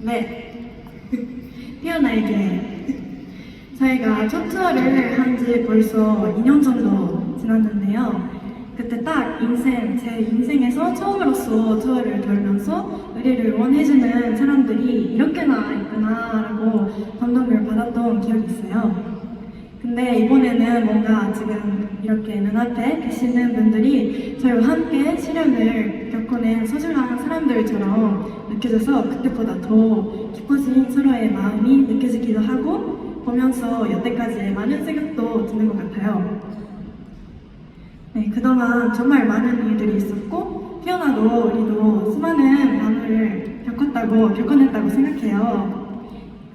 네. 피어나에게 저희가 첫 투어를 한 지 벌써 2년 정도 지났는데요. 그때 딱 인생, 제 인생에서 처음으로서 투어를 돌면서 우리를 응원해주는 사람들이 이렇게나 있구나라고 감동을 받았던 기억이 있어요. 근데 이번에는 뭔가 지금 이렇게 눈앞에 계시는 분들이 저희와 함께 시련을 겪어낸 소중한 사람들처럼 느껴져서 그때보다 더 깊어진 서로의 마음이 느껴지기도 하고 보면서 여태까지의 많은 생각도 드는 것 같아요. 네, 그동안 정말 많은 일들이 있었고 피어나도 우리도 수많은 밤을 겪었다고 겪어냈다고 생각해요.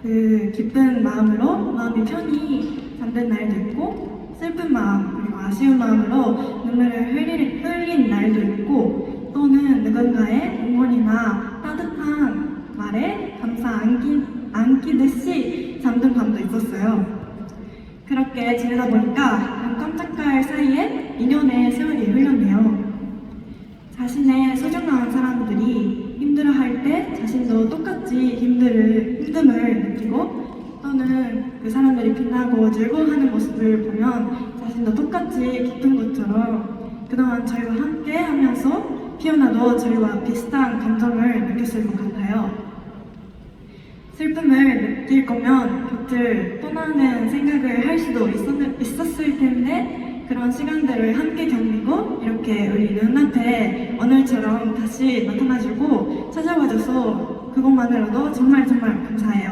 그 기쁜 마음으로 마음이 편히 잠든 날도 있고 슬픈 마음 그리고 아쉬운 마음으로 눈물을 흘린, 흘린 날도 있고 또는 누군가의 응원이나 따뜻한 말에 감사 안기, 안기듯이 잠든 밤도 있었어요. 그렇게 지내다 보니까 눈 깜짝할 사이에 2년의 세월이 흘렀네요. 자신의 소중한 사람들이 힘들어할 때 자신도 똑같이 힘들을, 힘듦을 느끼고 또는 그 사람들이 빛나고 즐거워하는 모습을 보면 자신도 똑같이 기쁜 것처럼 그동안 저희와 함께 하면서 피어나도 저희와 비슷한 감정을 느꼈을 것 같아요. 슬픔을 느낄 거면 곁을 떠나는 생각을 할 수도 있었, 있었을 텐데 그런 시간들을 함께 견디고 이렇게 우리 눈앞에 오늘처럼 다시 나타나주고 찾아와줘서 그것만으로도 정말 정말 감사해요.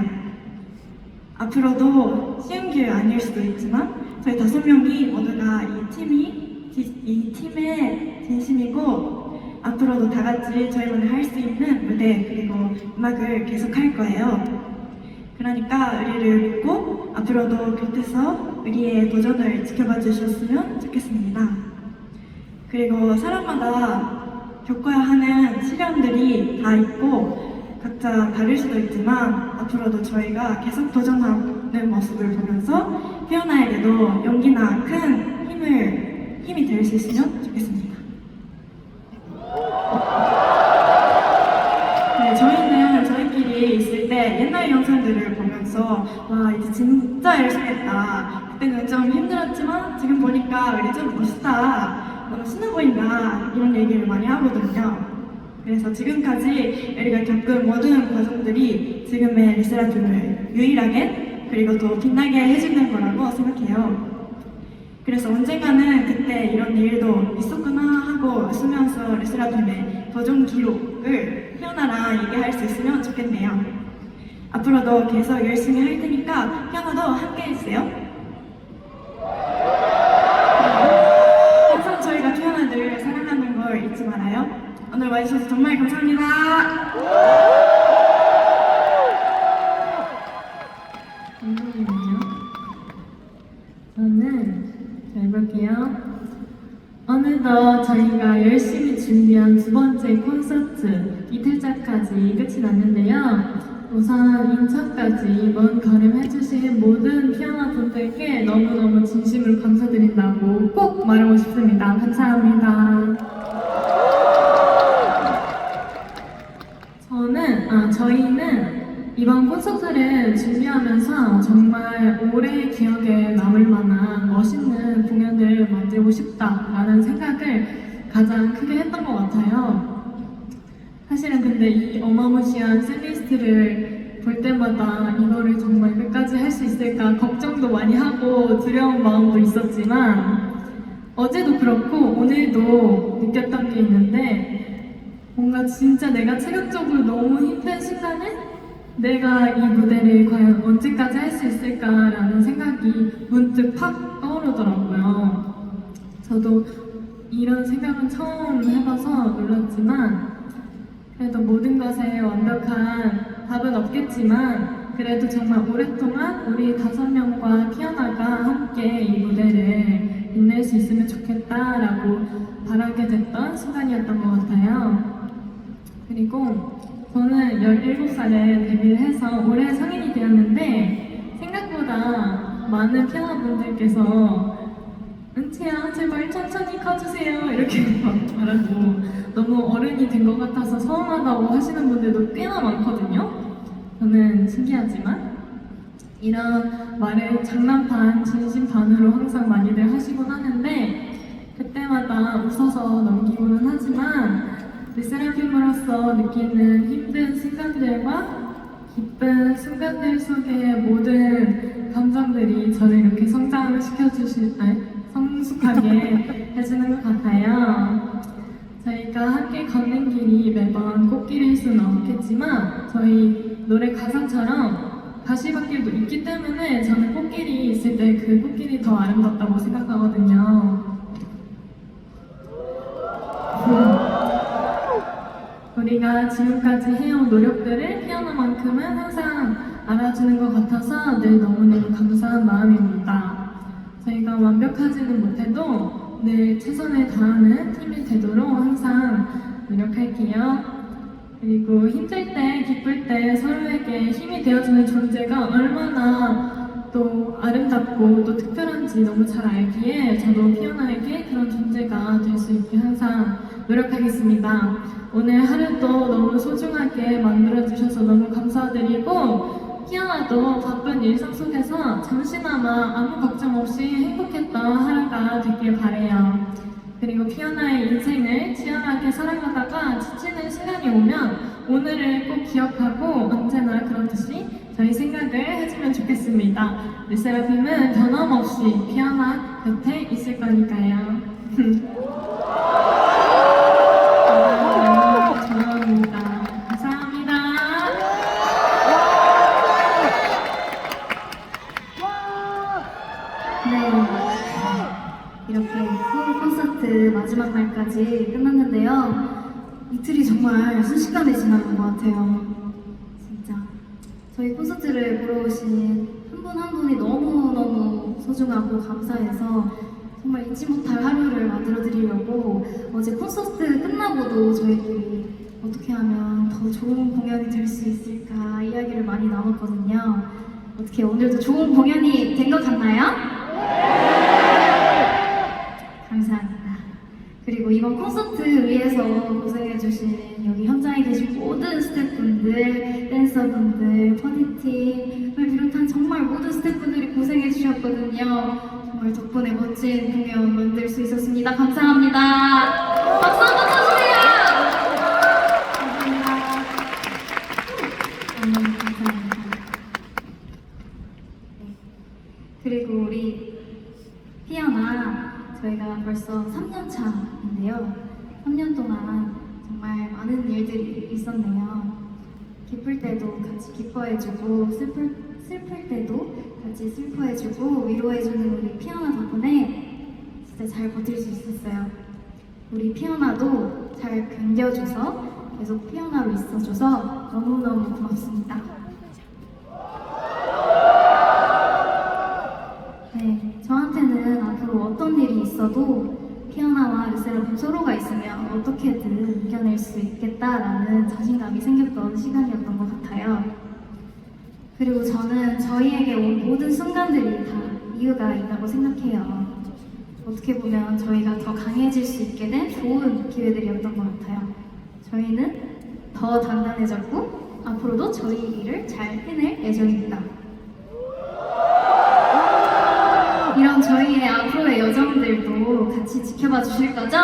앞으로도 쉬운 길 아닐 수도 있지만 저희 다섯 명이 모두가 이 팀이 지- 이 팀의 진심이고 앞으로도 다 같이 저희만이 할 수 있는 무대 그리고 음악을 계속 할 거예요. 그러니까 우리를 믿고 앞으로도 곁에서 우리의 도전을 지켜봐 주셨으면 좋겠습니다. 그리고 사람마다 겪어야 하는 시련들이 다 있고 각자 다를 수도 있지만 앞으로도 저희가 계속 도전하는 모습을 보면서 피어나에게도 용기나 큰 힘을 힘이 될 수 있으면 좋겠습니다. 네, 저희는 저희끼리 있을 때 옛날 영상들을 보면서 와 이제 진짜 열심히 했다. 그때는 좀 힘들었지만 지금 보니까 우리 좀 멋있다. 너무 신나 보인다. 이런 얘기를 많이 하거든요. 그래서 지금까지 우리가 겪은 모든 과정들이 지금의 리스라핌을 유일하게 그리고 더 빛나게 해주는 거라고 생각해요. 그래서 언젠가는 그때 이런 일도 있었구나 하고 웃으면서 레스라핌의 도전 기록을 피어나랑 얘기할 수 있으면 좋겠네요. 앞으로도 계속 열심히 할 테니까 피어나도 함께 해주세요. 항상 저희가 피어나를 사랑하는 걸 잊지 말아요. 오늘 와주셔서 정말 감사합니다. 감독님은요? 저는 잘 볼게요. 어느덧 저희가 열심히 준비한 두 번째 콘서트 이틀차까지 끝이 났는데요. 우선 인천까지 먼 걸음 해주신 모든 피아노 분들께 너무너무 진심으로 감사드린다고 꼭 말하고 싶습니다. 감사합니다. 저는, 아, 저희는 이번 콘서트를 준비하면서 정말 오래 기억에 남을 만한 멋있는 공연을 만들고 싶다라는 생각을 가장 크게 했던 것 같아요. 사실은 근데 이 어마무시한 셀리스트를 볼 때마다 이거를 정말 끝까지 할 수 있을까 걱정도 많이 하고 두려운 마음도 있었지만 어제도 그렇고 오늘도 느꼈던 게 있는데 뭔가 진짜 내가 체력적으로 너무 힘든 순간에 내가 이 무대를 과연 언제까지 할 수 있을까라는 생각이 문득 팍 떠오르더라고요. 저도 이런 생각은 처음 해봐서 놀랐지만 그래도 모든 것에 완벽한 답은 없겠지만 그래도 정말 오랫동안 우리 다섯 명과 피아나가 함께 이 무대를 빛낼 수 있으면 좋겠다라고 바라게 됐던 순간이었던 것 같아요. 그리고 저는 17살에 데뷔를 해서 올해 성인이 되었는데 생각보다 많은 피아노 분들께서 은채야 제발 천천히 커주세요. 이렇게 막 말하고 너무 어른이 된 것 같아서 서운하다고 하시는 분들도 꽤나 많거든요. 저는 신기하지만 이런 말을 장난 반, 진심 반으로 항상 많이들 하시곤 하는데 그때마다 웃어서 넘기고는 하지만 르세라핌으로서 느끼는 힘든 순간들과 기쁜 순간들 속의 모든 감정들이 저를 이렇게 성장시켜주시, 아니, 성숙하게 해주는 것 같아요. 저희가 함께 걷는 길이 매번 꽃길일 수는 없겠지만 저희 노래 가사처럼 가시밭길도 있기 때문에 저는 꽃길이 있을 때 그 꽃길이 더 아름답다고 생각하거든요. 우리가 지금까지 해온 노력들을 피아노만큼은 항상 알아주는 것 같아서 늘 너무너무 감사한 마음입니다. 저희가 완벽하지는 못해도 늘 최선을 다하는 팀이 되도록 항상 노력할게요. 그리고 힘들 때, 기쁠 때 서로에게 힘이 되어주는 존재가 얼마나 또 아름답고 또 특별한지 너무 잘 알기에 저도 피어나에게 그런 존재가 될 수 있게 항상 노력하겠습니다. 오늘 하루도 너무 소중하게 만들어주셔서 너무 감사드리고 피어나도 바쁜 일상 속에서 잠시나마 아무 걱정 없이 행복했던 하루가 되길 바래요. 그리고 피어나의 인생을 치열하게 살아가다가 지치는 시간이 오면 오늘을 꼭 기억하고 언제나 그렇듯이 저희 생각을 해주면 좋겠습니다. 르세라핌은 변함없이 피어나 곁에 있을 거니까요. 날까지 끝났는데요. 이틀이 정말 순식간에 지나간 것 같아요. 진짜. 저희 콘서트를 보러 오신 한 분 한 분이 너무너무 소중하고 감사해서 정말 잊지 못할 하루를 만들어 드리려고 어제 콘서트 끝나고도 저희끼리 어떻게 하면 더 좋은 공연이 될 수 있을까 이야기를 많이 나눴거든요. 어떻게 오늘도 좋은 공연이 된 것 같나요? 그리고 이번 콘서트 위해서 고생해주신 여기 현장에 계신 모든 스태프분들, 댄서분들, 퍼디팀을 비롯한 정말 모든 스태프분들이 고생해주셨거든요. 정말 덕분에 멋진 공연 만들 수 있었습니다. 감사합니다. 박수 한번 쳐주세요! 감사합니다. 너무 감사합니다. 네. 그리고 우리 피어나 저희가 벌써 3년 차인데요. 3년 동안 정말 많은 일들이 있었네요. 기쁠 때도 같이 기뻐해주고 슬플, 슬플 때도 같이 슬퍼해주고 위로해주는 우리 피어나 덕분에 진짜 잘 버틸 수 있었어요. 우리 피어나도 잘 견뎌줘서 계속 피어나로 있어줘서 너무너무 고맙습니다. 네, 저한테는 앞으로 어떤 일이 있어도 피아나와 르세라핌 서로가 있으면 어떻게든 이겨낼 수 있겠다라는 자신감이 생겼던 시간이었던 것 같아요. 그리고 저는 저희에게 온 모든 순간들이 다 이유가 있다고 생각해요. 어떻게 보면 저희가 더 강해질 수 있게 된 좋은 기회들이었던 것 같아요. 저희는 더 단단해졌고 앞으로도 저희 일을 잘 해낼 예정입니다. 이런 저희의 앞으로의 여정들도 같이 지켜봐 주실 거죠?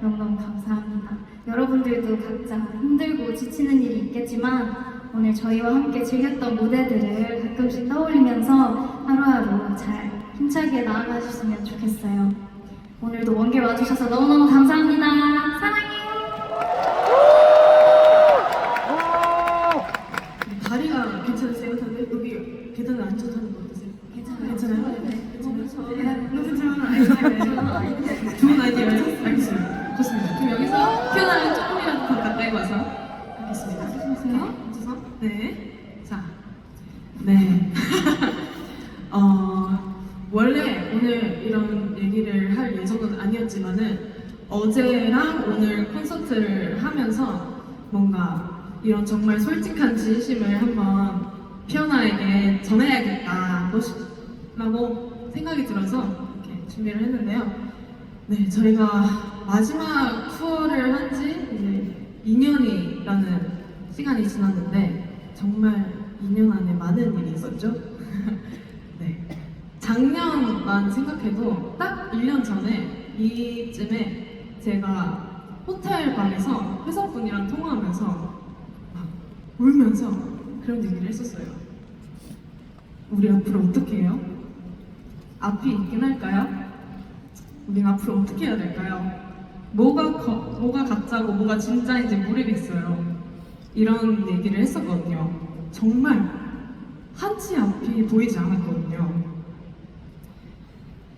너무너무 감사합니다. 여러분들도 각자 힘들고 지치는 일이 있겠지만 오늘 저희와 함께 즐겼던 무대들을 가끔씩 떠올리면서 하루하루 잘 힘차게 나아가셨으면 좋겠어요. 오늘도 원길 와주셔서 너무너무 감사합니다. 사랑해요. 다리가 괜찮으세요? 다들 여기 계단을 앉아서 하는 거 어떠세요? 괜찮아요. 괜찮아요? 네. 괜찮아요? 너무. 좋은 아이디어예요? 알겠습니다. 좋습니다. 그럼 여기서 피어나를 조금이라도 더 가까이 와서 하겠습니다. 조심하세요. 앉아서. 네. 자. 네. 어, 원래 오늘 이런 얘기를 할 예정은 아니었지만은 어제랑 오늘 콘서트를 하면서 뭔가 이런 정말 솔직한 진심을 한번 피어나에게 전해야겠다고 라고 생각이 들어서 이렇게 준비를 했는데요. 네, 저희가 마지막 투어를 한지 이제 2년이라는 시간이 지났는데 정말 2년 안에 많은 일이 있었죠. 네. 작년만 생각해도 딱 1년 전에 이쯤에 제가 호텔 방에서 회사분이랑 통화하면서 막 울면서 그런 얘기를 했었어요. 우리 앞으로 어떻게 해요? 앞이 있긴 할까요? 우리가 앞으로 어떻게 해야 될까요? 뭐가 거- 뭐가 가짜고 뭐가 진짜인지 모르겠어요. 이런 얘기를 했었거든요. 정말 한치 앞이 보이지 않았거든요.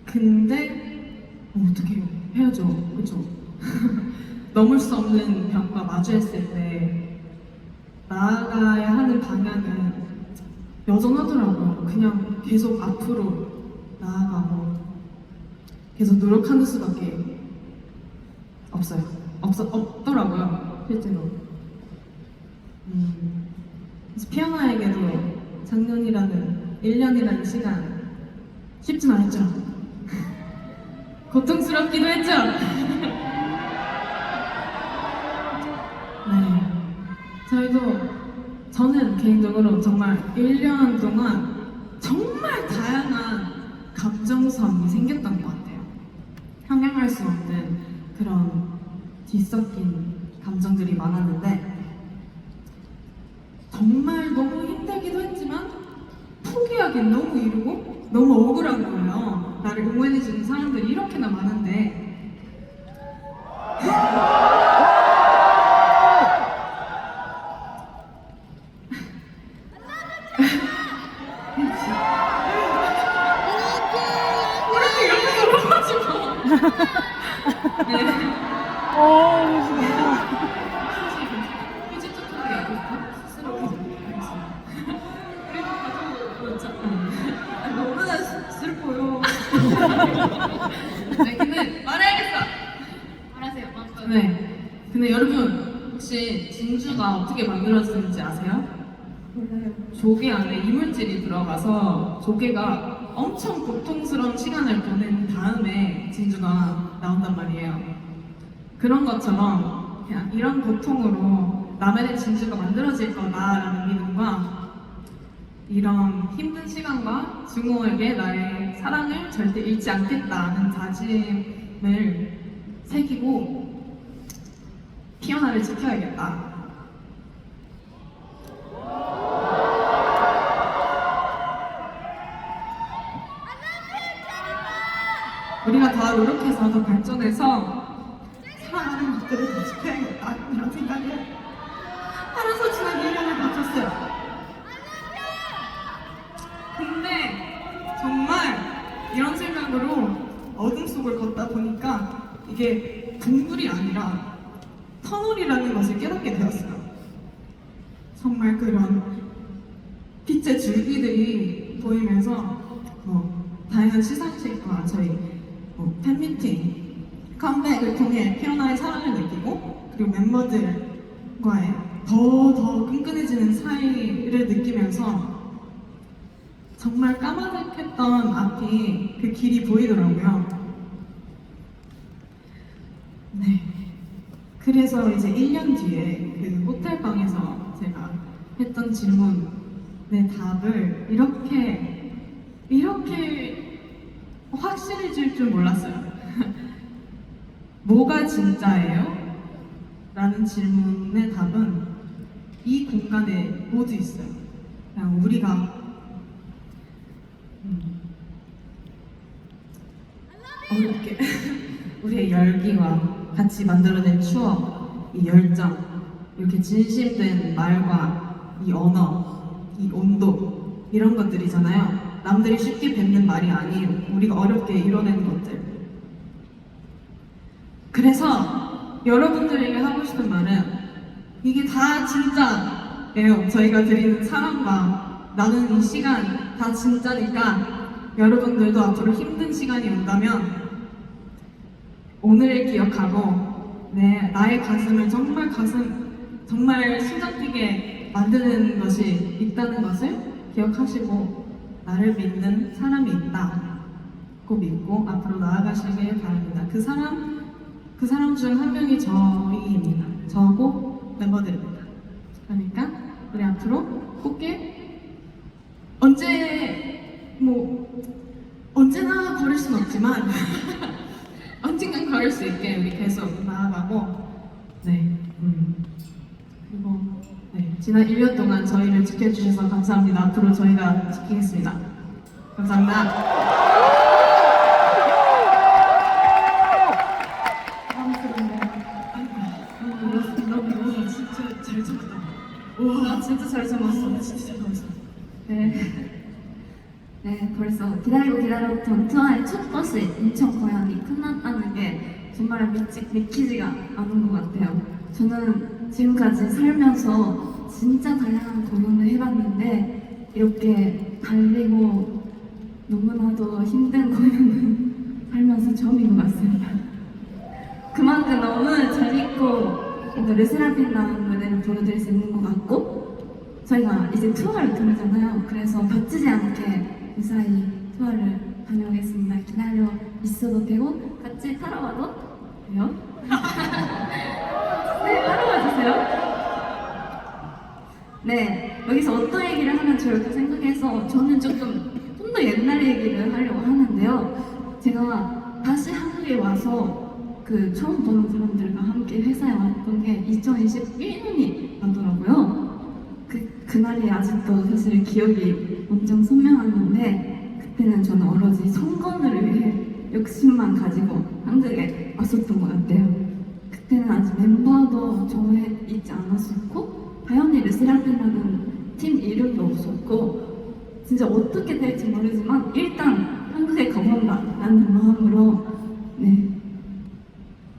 근데 뭐 어떻게? 해야죠, 그렇죠? 넘을 수 없는 벽과 마주했을 때 나아가야 하는 방향은 여전하더라고요. 그냥 계속 앞으로 나아가고 계속 노력하는 수밖에 없어요. 없어, 없더라고요, 실제로. 음, 그래서 피아노에게도 작년이라는 1년이라는 시간 쉽진 않았죠. 고통스럽기도 했죠. 네. 저희도 저는 개인적으로 정말 1년 동안 정말 다양한 감정선이 생겼던 것 같아요. 형용할 수 없는 그런 뒤섞인 감정들이 많았는데 정말 너무 힘들기도 했지만 포기하기엔 너무 이르고 너무 억울한 거예요. 나를 응원해주는 사람들이 이렇게나 많은데 혹시 진주가 어떻게 만들어지는지 아세요? 조개 안에 이물질이 들어가서 조개가 엄청 고통스러운 시간을 보낸 다음에 진주가 나온단 말이에요. 그런 것처럼 그냥 이런 고통으로 남의 진주가 만들어질 거다라는 믿음과 이런 힘든 시간과 증오에게 나의 사랑을 절대 잃지 않겠다는 다짐을 새기고 피어나를 지켜야겠다. 우리가 더 노력해서 더 발전해서 사랑하는 것들을 더 지켜야겠다 이런 생각을 하면서 지난 1년을 마쳤어요. 근데 정말 이런 생각으로 어둠 속을 걷다 보니까 이게 동굴이 아니라 터널이라는 것을 깨닫게 되었어요. 정말 그런 빛의 줄기들이 보이면서 뭐 다양한 시상식과 저희 뭐 팬미팅, 컴백을 통해 피어나의 사랑을 느끼고 그리고 멤버들과의 더 더 끈끈해지는 사이를 느끼면서 정말 까마득했던 앞이 그 길이 보이더라고요. 네. 그래서 이제 1년 뒤에 그 호텔방에서 제가 했던 질문의 답을 이렇게, 이렇게 확실해질 줄 몰랐어요. 뭐가 진짜예요? 라는 질문의 답은 이 공간에 모두 있어요. 그냥 우리가 음, 어렵게 우리의 열기와 같이 만들어낸 추억, 이 열정, 이렇게 진심된 말과 이 언어, 이 온도 이런 것들이잖아요. 남들이 쉽게 뱉는 말이 아닌 우리가 어렵게 이뤄낸 것들. 그래서 여러분들에게 하고 싶은 말은 이게 다 진짜예요. 저희가 드리는 사랑과 나누는 이 시간 다 진짜니까 여러분들도 앞으로 힘든 시간이 온다면 오늘을 기억하고 내 나의 가슴을 정말 가슴 정말 심장 뛰게 만드는 것이 있다는 것을 기억하시고 나를 믿는 사람이 있다고 믿고 앞으로 나아가시길 바랍니다. 그 사람 그 사람 중 한 명이 저희입니다. 저고 멤버들입니다. 그러니까 우리 앞으로 꽃게 언제 뭐 언제나 걸을 순 없지만 언젠간 걸을 수 있게 우리 계속 나아가고 네 음. 그리고 네 지난 1년 동안 저희를 지켜주셔서 감사합니다. 앞으로 저희가 지키겠습니다. 감사합니다. 와 진짜 잘 참았어. 진짜 잘 참았어. 네. 네, 벌써 기다리고 기다렸던 투어의 첫 버스 인천 고향이 끝났다는 게 정말 믿지, 믿기지가 않은 것 같아요. 저는 지금까지 살면서 진짜 다양한 공연을 해봤는데 이렇게 달리고 너무나도 힘든 공연은 살면서 처음인 것 같습니다. 그만큼 너무 재밌고 뭔가 르세라핌이라는 무대를 보여드릴 수 있는 것 같고 저희가 이제 투어를 돌잖아요. 그래서 다치지 않게 무사히 투어를 다녀오겠습니다. 기다려 있어도 되고 같이 따라와도 돼요? 네, 따라와 주세요. 네, 여기서 어떤 얘기를 하면 좋을까 생각해서 저는 조금 좀 더 옛날 얘기를 하려고 하는데요. 제가 다시 한국에 와서 그 처음 보는 사람들과 함께 회사에 왔던 게 2021년이 나더라고요. 그, 그날이 아직도 사실 기억이 엄청 선명한데 그때는 저는 오로지 성건을 위해 욕심만 가지고 한국에 왔었던 것 같아요. 그때는 아직 멤버도 정해 있지 않았었고 다현이 르세라핌이라는 팀 이름도 없었고 진짜 어떻게 될지 모르지만 일단 한국에 가본다라는 마음으로 네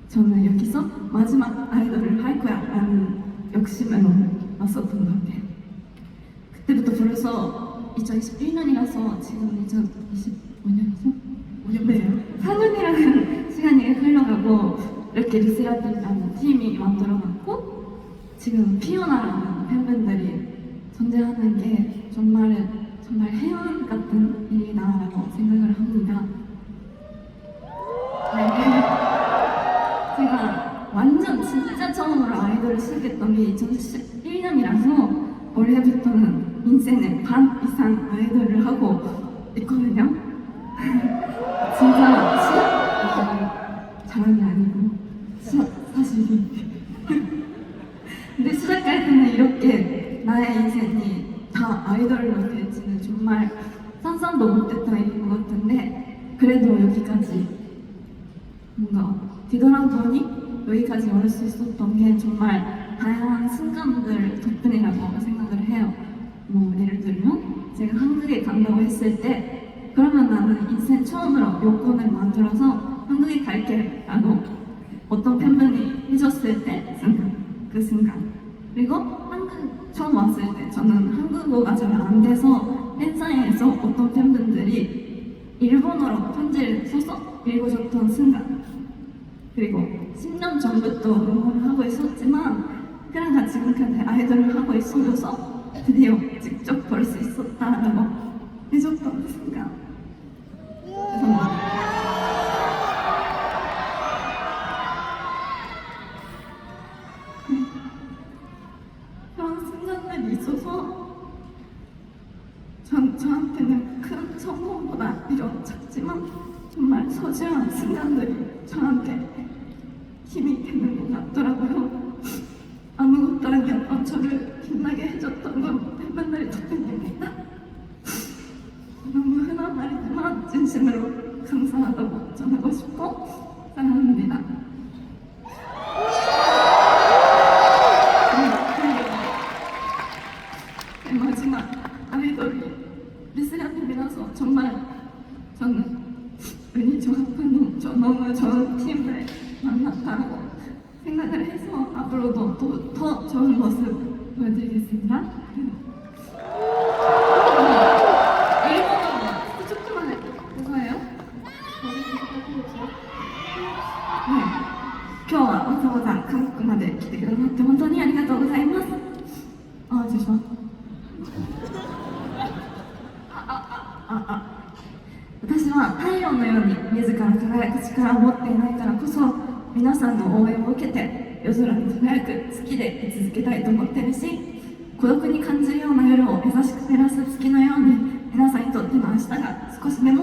저는 여기서 마지막 아이돌을 할 거야 라는 욕심으로 왔었던 것 같아요. 그때부터 벌써 2021년이라서 지금 2025년이죠? 5년이에요? 4년이라는 시간이 흘러가고 이렇게 리스라든라는 팀이 만들어놨고 지금 피오나라는 팬분들이 존재하는 게 정말 정말 해운 같은 일이다라고 생각을 합니다. 네. 제가 완전 진짜 처음으로 아이돌을 시작했던 게 2011년이라서 올해부터는 인생의 반 이상 아이돌을 하고 있거든요. 진짜 시작 자랑이 아니고 시, 사실이. 근데 시작할 때는 이렇게 나의 인생이 다 아이돌로 될지는 정말 상상도 못했던 일인 것 같은데 그래도 여기까지 뭔가 뒤돌아보니 여기까지 올 수 있었던 게 정말 다양한 순간들 덕분이라고 생각을 해요. 뭐 예를 들면 제가 한국에 간다고 했을 때 그러면 나는 인생 처음으로 여권을 만들어서 한국에 갈게 라고 어떤 팬분이 해줬을 때 그 순간 그리고 한국 처음 왔을 때 저는 한국어가 잘 안 돼서 팬사인에서 어떤 팬분들이 일본어로 편지를 써서 읽어줬던 순간 그리고 10년 전부터 응원을 하고 있었지만 그냥 지금까지 아이돌을 하고 있어서 드디어 직접 볼 수 있었다라고 해줬던 순간 저를 빛나게 해줬던 건 팬분들이 덕분입니다. 너무 흔한 말이지만 진심으로 감사하다고 전하고 싶고 사랑합니다. 今日はわざわざ韓国まで来てくださって本当にありがとうございます。あ、失礼します。あ、あ、あ、私は太陽のように自ら輝く力を持っていないからこそ皆さんの応援を受けて夜空に輝く好きで続けたいと思ってるし孤独に感じるような夜を優しく照らす月のように皆さんにとっての明日が少しでも